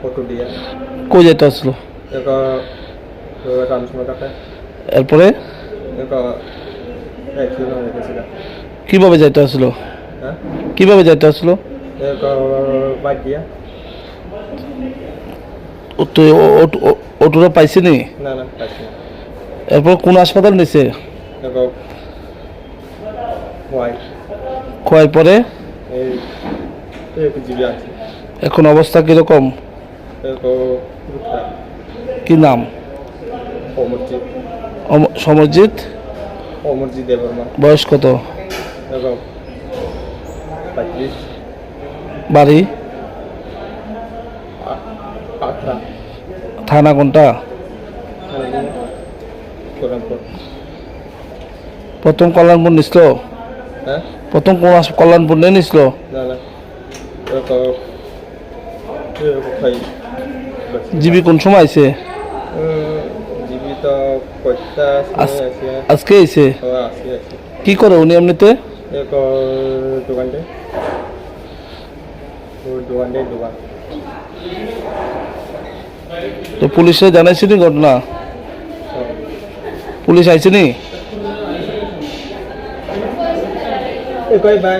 Photo দিয়া কই যেতে আসলো এক রামসময় কাটে এরপরে? এক অ্যাক্সিডেন্ট হয়ে গেছিল কীভাবে যাইতে আসলো হ্যাঁ? কীভাবে যাইতে আসলো বাইক দিয়া। অটোটা পাইছিনি এরপর কোন হাসপাতাল নিছে? খোয়ার পরে? এখন অবস্থা কীরকম? কি নাম? সমরজিৎ? বয়স কত? বাড়ি? থানা কোনটা? প্রথম কল্যাণপুর নিছিল? হ্যাঁ? প্রথম কল্যাণপুর নিয়ে নিছিল? জিবি কোন সময় আইছে? আছে? আজকে আইছে? আছে কি করে উনি এমনিতে? এক তো পুলিশে জানাইছি নি ঘটনা? পুলিশ আইছে নি বাই